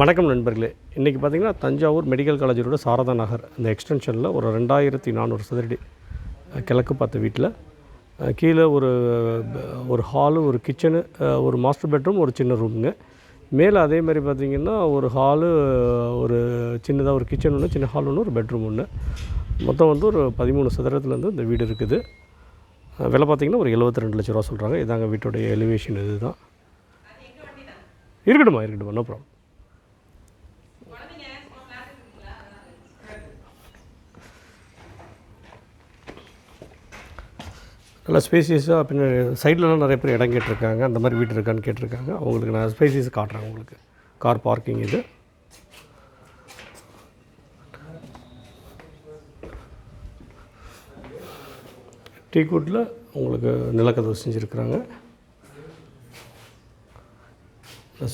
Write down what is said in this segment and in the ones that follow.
வணக்கம் நண்பர்களே. இன்றைக்கி பார்த்தீங்கன்னா தஞ்சாவூர் மெடிக்கல் காலேஜோட சாரதா நகர் இந்த எக்ஸ்டென்ஷனில் ஒரு ரெண்டாயிரத்தி நானூறு சதுரடி கிழக்கு பார்த்த வீட்டில் கீழே ஒரு ஒரு ஹாலு ஒரு கிச்சனு ஒரு மாஸ்டர் பெட்ரூம் ஒரு சின்ன ரூமுங்க மேலே அதே மாதிரி பார்த்தீங்கன்னா ஒரு ஹாலு ஒரு சின்னதாக ஒரு கிச்சன் ஒன்று சின்ன ஹால் ஒன்று ஒரு பெட்ரூம் ஒன்று மொத்தம் வந்து ஒரு பதிமூணு சதுரத்துலேருந்து இந்த வீடு இருக்குது. விலை பார்த்தீங்கன்னா ஒரு 72 ரெண்டு லட்ச ரூபா சொல்கிறாங்க இதாங்க வீட்டுடைய எலிவேஷன் இது தான் இருக்கட்டுமா இருக்கட்டுமா நோ ப்ராப்ளம் நல்லா ஸ்பேசியஸாக பின்னாடி சைட்லலாம் நிறைய பேர் இடம் கேட்டிருக்காங்க. அந்த மாதிரி வீடு இருக்கான்னு கேட்டிருக்காங்க. அவங்களுக்கு நான் ஸ்பேசியஸ் காட்டுறேன் உங்களுக்கு. கார் பார்க்கிங் இது. டீக்குட்டில் உங்களுக்கு நிலக்கதவு செஞ்சுருக்குறாங்க.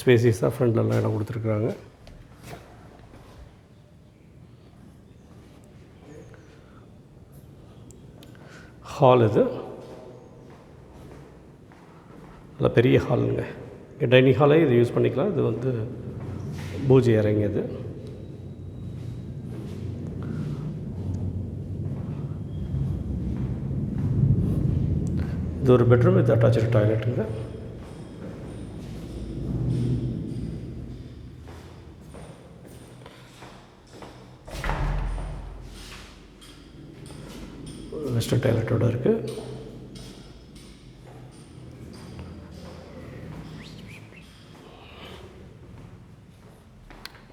ஸ்பேசியஸாக ஃப்ரண்ட்லலாம் இடம் கொடுத்துருக்குறாங்க. ஹால் இது. நல்ல பெரிய ஹாலுங்க. டைனிங் ஹாலே இது யூஸ் பண்ணிக்கலாம். இது வந்து பூஜை அறைங்க இது. இது ஒரு பெட்ரூம் இது அட்டாச்சு டாய்லெட்டுங்க. வெஸ்டர்ன் டாய்லெட்டோட இருக்குது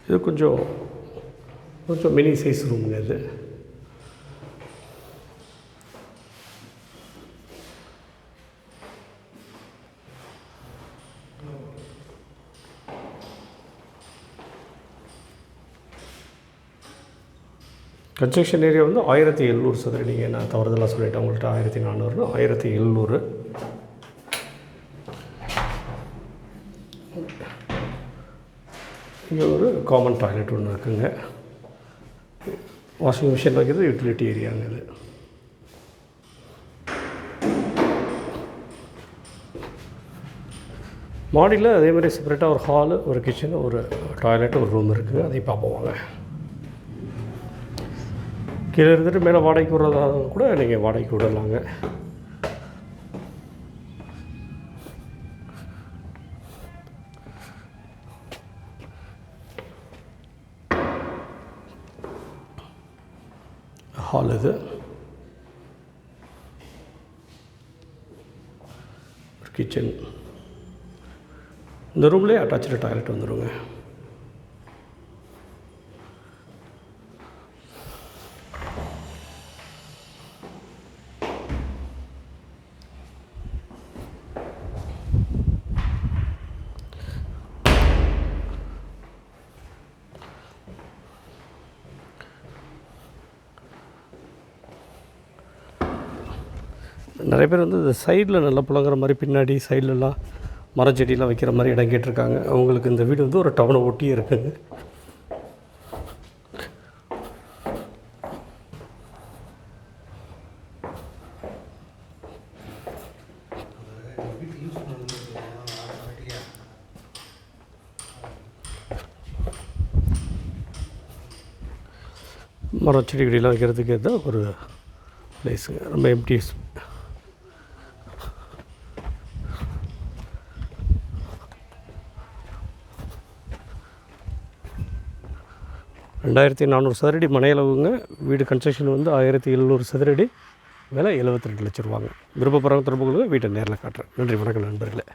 இது கொஞ்சம் கொஞ்சம் மினி சைஸ் ரூமுங்க இது. கன்ஸ்ட்ரக்ஷன் ஏரியா வந்து ஆயிரத்தி எழுநூறு சதுரடிங்க நான் தவறுதலாக சொல்லிட்டேன். உங்கள்கிட்ட ஆயிரத்தி நானூறு ஆயிரத்தி எழுநூறு. இங்கே ஒரு காமன் டாய்லெட் ஒன்று இருக்குங்க. வாஷிங் மிஷின் வைக்கிறது யூட்டிலிட்டி ஏரியாங்க இது. மாடியில் அதே மாதிரி செப்பரேட்டாக ஒரு ஹாலு ஒரு கிச்சன் ஒரு டாய்லெட் ஒரு ரூம் இருக்குது அதையும் பார்ப்போம் வாங்க கீழே இருந்துட்டு மேலே வாடகைக்கு விடுறதா கூட நீங்கள் வாடகைக்கு விடலாங்க. ஹால் இது கிச்சன் இந்த ரூம்லேயே அட்டாச்சு டாய்லெட் வந்துடுங்க நிறைய பேர் வந்து இந்த சைடில் நல்லா புழங்குற மாதிரி பின்னாடி சைட்லலாம் மரச்செடியெலாம் வைக்கிற மாதிரி இடம் கேட்டிருக்காங்க. அவங்களுக்கு இந்த வீடு வந்து ஒரு டவுனை ஒட்டியே இருக்குங்க மரம் செடி கொடியெலாம் வைக்கிறதுக்கு தான் ஒரு பிளேஸுங்க ரொம்ப எம்டி ரெண்டாயிரத்தி நானூறு சதுரடி மனையளவுங்க வீடு கன்ஸ்ட்ரக்ஷன் வந்து ஆயிரத்தி எழுநூறு சதுரடி விலை எழுபத்தி ரெண்டு லட்ச ரூபாங்க. விருப்பப்படுறவங்க தொடர்பு வீட்டை நேரில் காட்டுறேன். நன்றி வணக்கம் நண்பர்களே.